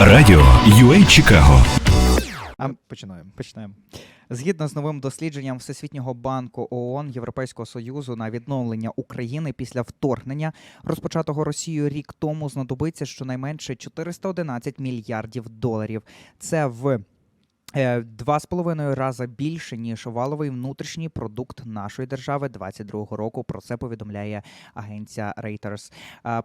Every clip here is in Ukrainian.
Радіо UA Чикаго. А починаємо. Починаємо. Згідно з новим дослідженням Всесвітнього банку ООН Європейського союзу на відновлення України після вторгнення, розпочатого Росією рік тому, знадобиться щонайменше 411 мільярдів доларів. Це в Два з половиною рази більше ніж валовий внутрішній продукт нашої держави 22-го року. Про це повідомляє агенція Reuters.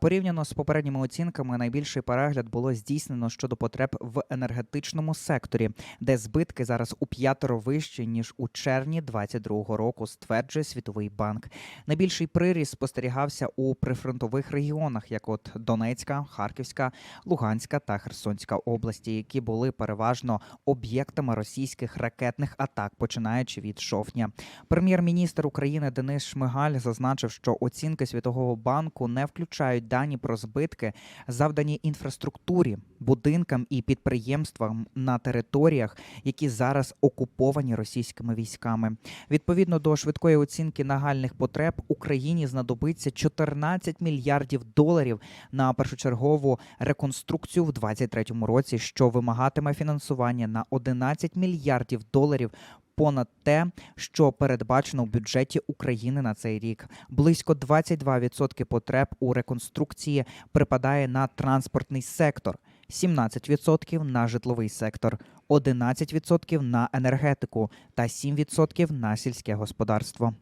Порівняно з попередніми оцінками, найбільший перегляд було здійснено щодо потреб в енергетичному секторі, де збитки зараз у п'ятеро вищі ніж у червні 22-го року, стверджує Світовий банк. Найбільший приріст спостерігався у прифронтових регіонах, як от Донецька, Харківська, Луганська та Херсонська області, які були переважно об'єктами російських ракетних атак, починаючи від жовтня. Прем'єр-міністр України Денис Шмигаль зазначив, що оцінки Світового банку не включають дані про збитки, завдані інфраструктурі, будинкам і підприємствам на територіях, які зараз окуповані російськими військами. Відповідно до швидкої оцінки нагальних потреб Україні знадобиться 14 мільярдів доларів на першочергову реконструкцію в 2023 році, що вимагатиме фінансування на 11 мільярдів доларів. Понад те, що передбачено в бюджеті України на цей рік, близько 22% потреб у реконструкції припадає на транспортний сектор, 17% на житловий сектор, 11% на енергетику та 7% на сільське господарство.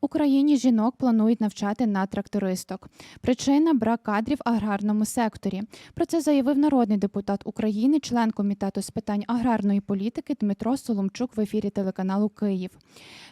Україні жінок планують навчати на трактористок. Причина брак кадрів в аграрному секторі. Про це заявив народний депутат України, член комітету з питань аграрної політики Дмитро Соломчук в ефірі телеканалу Київ.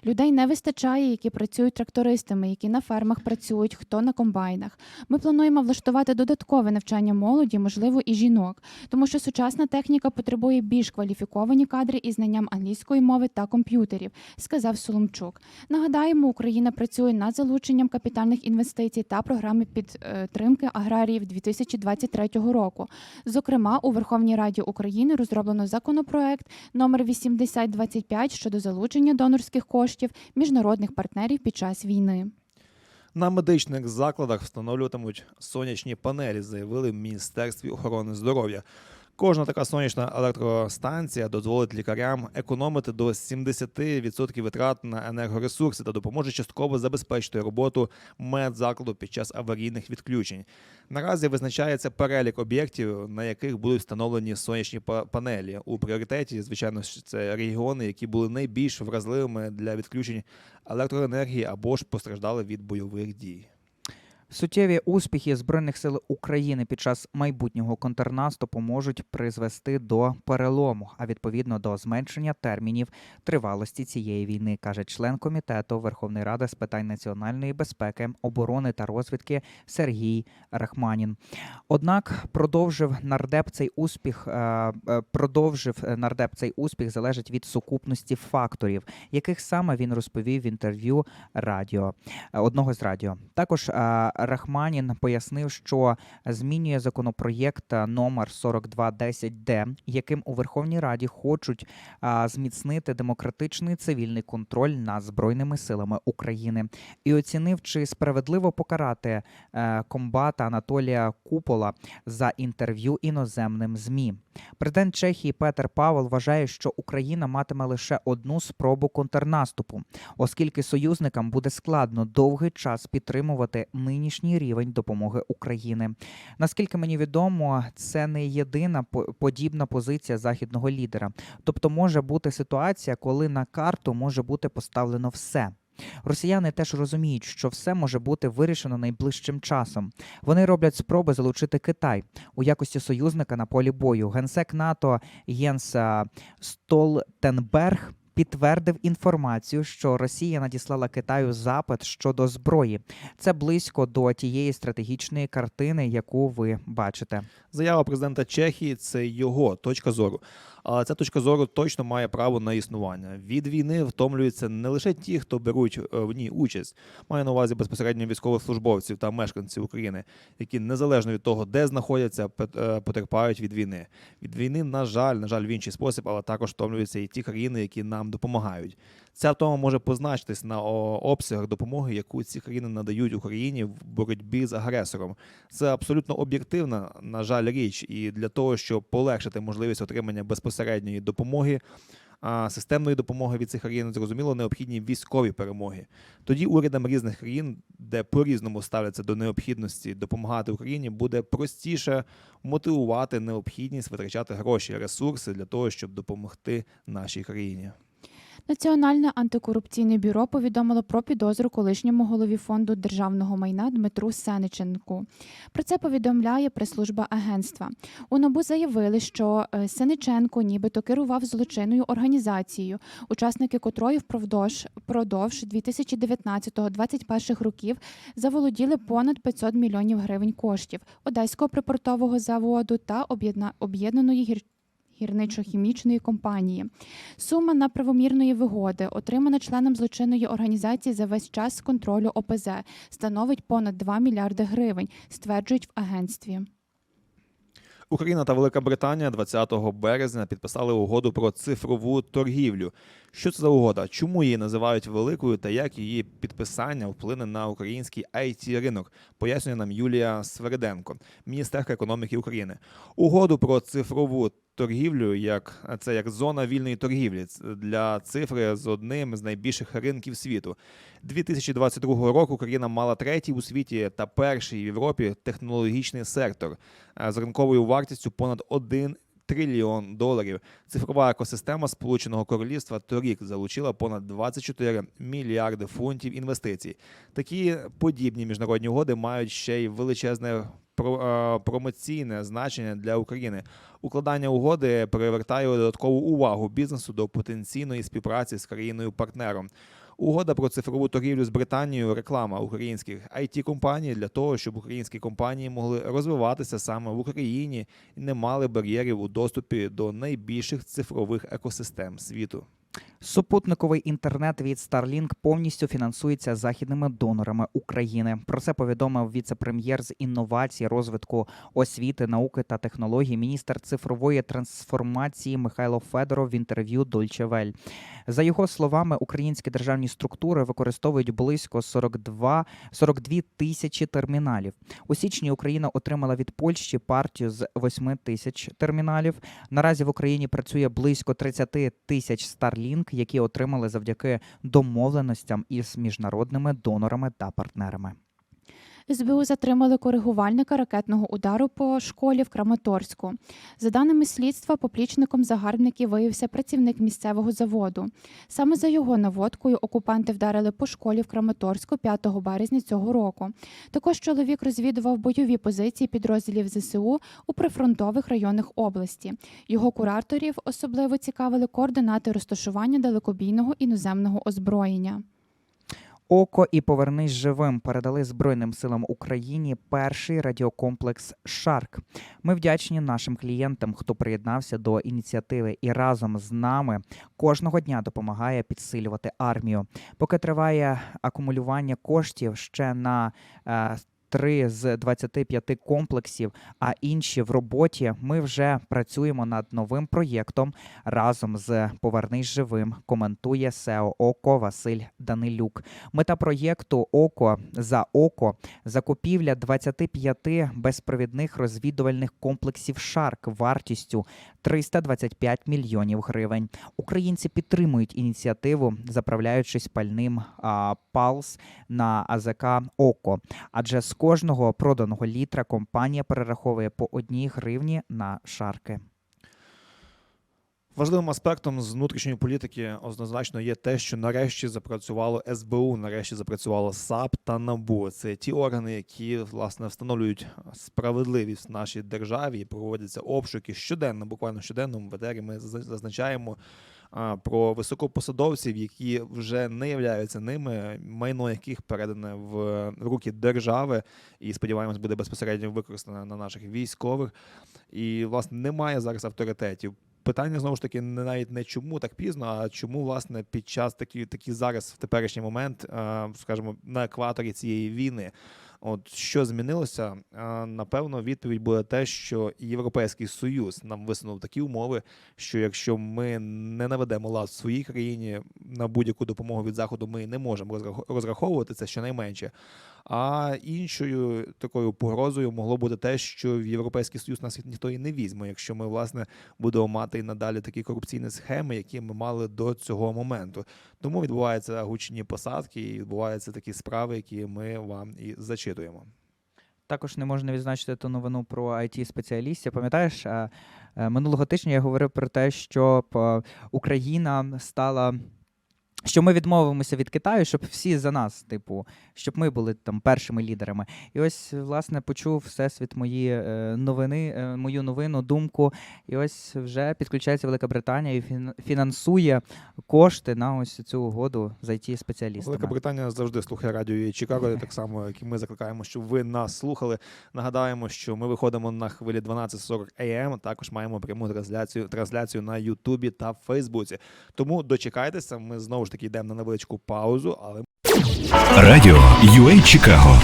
Людей не вистачає, які працюють трактористами, які на фермах працюють, хто на комбайнах. Ми плануємо влаштувати додаткове навчання молоді, можливо, і жінок, тому що сучасна техніка потребує більш кваліфіковані кадри із знанням англійської мови та комп'ютерів, сказав Соломчук. Нагадаємо, Україна працює над залученням капітальних інвестицій та програми підтримки аграріїв 2023 року. Зокрема, у Верховній Раді України розроблено законопроект номер 8025 щодо залучення донорських коштів міжнародних партнерів під час війни. На медичних закладах встановлюватимуть сонячні панелі, заявили в Міністерстві охорони здоров'я. Кожна така сонячна електростанція дозволить лікарям економити до 70% витрат на енергоресурси та допоможе частково забезпечити роботу медзакладу під час аварійних відключень. Наразі визначається перелік об'єктів, на яких будуть встановлені сонячні панелі. У пріоритеті, звичайно, це регіони, які були найбільш вразливими для відключень електроенергії або ж постраждали від бойових дій. Суттєві успіхи збройних сил України під час майбутнього контрнаступу можуть призвести до перелому, а відповідно до зменшення термінів тривалості цієї війни, каже член комітету Верховної Ради з питань національної безпеки, оборони та розвідки Сергій Рахманін. Однак продовжив нардеп цей успіх. е, е, Продовжив е, нардеп цей успіх залежить від сукупності факторів, яких саме він розповів в інтерв'ю радіо одного з радіо. Також Рахманін пояснив, що змінює законопроєкт е, номер 4210Д, яким у Верховній Раді хочуть а, зміцнити демократичний цивільний контроль над збройними силами України і оцінив, чи справедливо покарати е, комбата Анатолія Купола за інтерв'ю іноземним змі. Президент Чехії Петер Павел вважає, що Україна матиме лише одну спробу контрнаступу, оскільки союзникам буде складно довгий час підтримувати нинішній рівень допомоги України. Наскільки мені відомо, це не єдина подібна позиція західного лідера. Тобто може бути ситуація, коли на карту може бути поставлено все. Росіяни теж розуміють, що все може бути вирішено найближчим часом. Вони роблять спроби залучити Китай у якості союзника на полі бою. Генсек НАТО Єнс Столтенберг підтвердив інформацію, що Росія надіслала Китаю запит щодо зброї. Це близько до тієї стратегічної картини, яку ви бачите. Заява президента Чехії це його точка зору. Але ця точка зору точно має право на існування. Від війни втомлюються не лише ті, хто беруть е, в ній участь, маю на увазі безпосередньо військовослужбовців та мешканців України, які незалежно від того, де знаходяться, е, потерпають від війни. Від війни, на жаль, на жаль, в інший спосіб, але також втомлюються і ті країни, які нам нам допомагають. Ця втома може позначитись на обсягах допомоги, яку ці країни надають Україні в боротьбі з агресором. Це абсолютно об'єктивна, на жаль, річ, і для того, щоб полегшити можливість отримання безпосередньої допомоги. А системної допомоги від цих країн зрозуміло необхідні військові перемоги. Тоді урядам різних країн, де по-різному ставляться до необхідності допомагати Україні, буде простіше мотивувати необхідність витрачати гроші, ресурси для того, щоб допомогти нашій країні. Національне антикорупційне бюро повідомило про підозру колишньому голові фонду державного майна Дмитру Сениченку. Про це повідомляє прес-служба агентства. У НАБУ заявили, що е, Сениченко нібито керував злочинною організацією, учасники котрої впродовж продовж 2019-2021 років заволоділи понад 500 мільйонів гривень коштів Одеського припортового заводу та об'єдна- об'єднаної гір гірничо-хімічної компанії. Сума на правомірної вигоди, отримана членом злочинної організації за весь час контролю ОПЗ, становить понад 2 мільярди гривень, стверджують в агентстві. Україна та Велика Британія 20 березня підписали угоду про цифрову торгівлю. Що це за угода? Чому її називають великою та як її підписання вплине на український it ринок? Пояснює нам Юлія Свериденко, міністерка економіки України. Угоду про цифрову торгівлю, як це як зона вільної торгівлі для цифри з одним з найбільших ринків світу. 2022 року Україна мала третій у світі та перший в Європі технологічний сектор з ринковою вартістю понад 1 трильйон доларів. Цифрова екосистема Сполученого Королівства торік залучила понад 24 мільярди фунтів інвестицій. Такі подібні міжнародні угоди мають ще й величезне промоційне значення для України. Укладання угоди привертає додаткову увагу бізнесу до потенційної співпраці з країною-партнером. Угода про цифрову торгівлю з Британією реклама українських it компаній для того, щоб українські компанії могли розвиватися саме в Україні і не мали бар'єрів у доступі до найбільших цифрових екосистем світу. Супутниковий інтернет від Starlink повністю фінансується західними донорами України. Про це повідомив віце-прем'єр з інновацій, розвитку освіти, науки та технологій, міністр цифрової трансформації Михайло Федоров в інтерв'ю Welle. За його словами, українські державні структури використовують близько 42, 42 тисячі терміналів. У січні Україна отримала від Польщі партію з 8 тисяч терміналів. Наразі в Україні працює близько 30 тисяч Starlink, які отримали завдяки домовленостям із міжнародними донорами та партнерами. СБУ затримали коригувальника ракетного удару по школі в Краматорську. За даними слідства, поплічником загарбників виявився працівник місцевого заводу. Саме за його наводкою окупанти вдарили по школі в Краматорську 5 березня цього року. Також чоловік розвідував бойові позиції підрозділів ЗСУ у прифронтових районах області. Його кураторів особливо цікавили координати розташування далекобійного іноземного озброєння. Око і повернись живим передали Збройним силам Україні перший радіокомплекс Шарк. Ми вдячні нашим клієнтам, хто приєднався до ініціативи і разом з нами кожного дня допомагає підсилювати армію. Поки триває акумулювання коштів ще на е, Три з 25 комплексів, а інші в роботі. Ми вже працюємо над новим проєктом разом з Повернись живим. Коментує СЕО ОКО Василь Данилюк. Мета проєкту Око за око закупівля 25 безпровідних розвідувальних комплексів Шарк вартістю 325 мільйонів гривень. Українці підтримують ініціативу, заправляючись пальним а, палс на АЗК Око. Адже з кожного проданого літра компанія перераховує по одній гривні на шарки. Важливим аспектом з внутрішньої політики однозначно є те, що нарешті запрацювало СБУ, нарешті запрацювало САП та НАБУ. Це ті органи, які власне встановлюють справедливість в нашій державі проводяться обшуки щоденно, буквально щоденно в ВТРі ми зазначаємо про високопосадовців, які вже не являються ними, майно яких передане в руки держави, і сподіваємось, буде безпосередньо використане на наших військових. І власне немає зараз авторитетів. Питання знову ж таки не навіть не чому так пізно, а чому власне під час такі, такі зараз в теперішній момент, скажімо, на екваторі цієї війни. От що змінилося? Напевно, відповідь буде те, що Європейський Союз нам висунув такі умови, що якщо ми не наведемо лад в своїй країні на будь-яку допомогу від заходу, ми не можемо розрах- розраховувати це щонайменше. А іншою такою погрозою могло бути те, що в Європейський Союз нас ніхто і не візьме, якщо ми власне будемо мати і надалі такі корупційні схеми, які ми мали до цього моменту. Тому відбуваються гучні посадки і відбуваються такі справи, які ми вам і зачитуємо. Також не можна відзначити ту новину про it спеціалістів Пам'ятаєш, е, е, минулого тижня я говорив про те, щоб е, Україна стала. Що ми відмовимося від Китаю, щоб всі за нас, типу, щоб ми були там першими лідерами. І ось, власне, почув всесвіт мої е, новини, е, мою новину, думку. І ось вже підключається Велика Британія і фін- фінансує кошти на ось цю угоду з it спеціалістами Велика Британія завжди слухає радіо і Чикаго, так само, як і ми закликаємо, щоб ви нас слухали. Нагадаємо, що ми виходимо на хвилі 12.40 AM, Також маємо пряму трансляцію трансляцію на Ютубі та Фейсбуці. Тому дочекайтеся. Ми знову ж таки йдемо на невеличку паузу, але Радіо UA Чикаго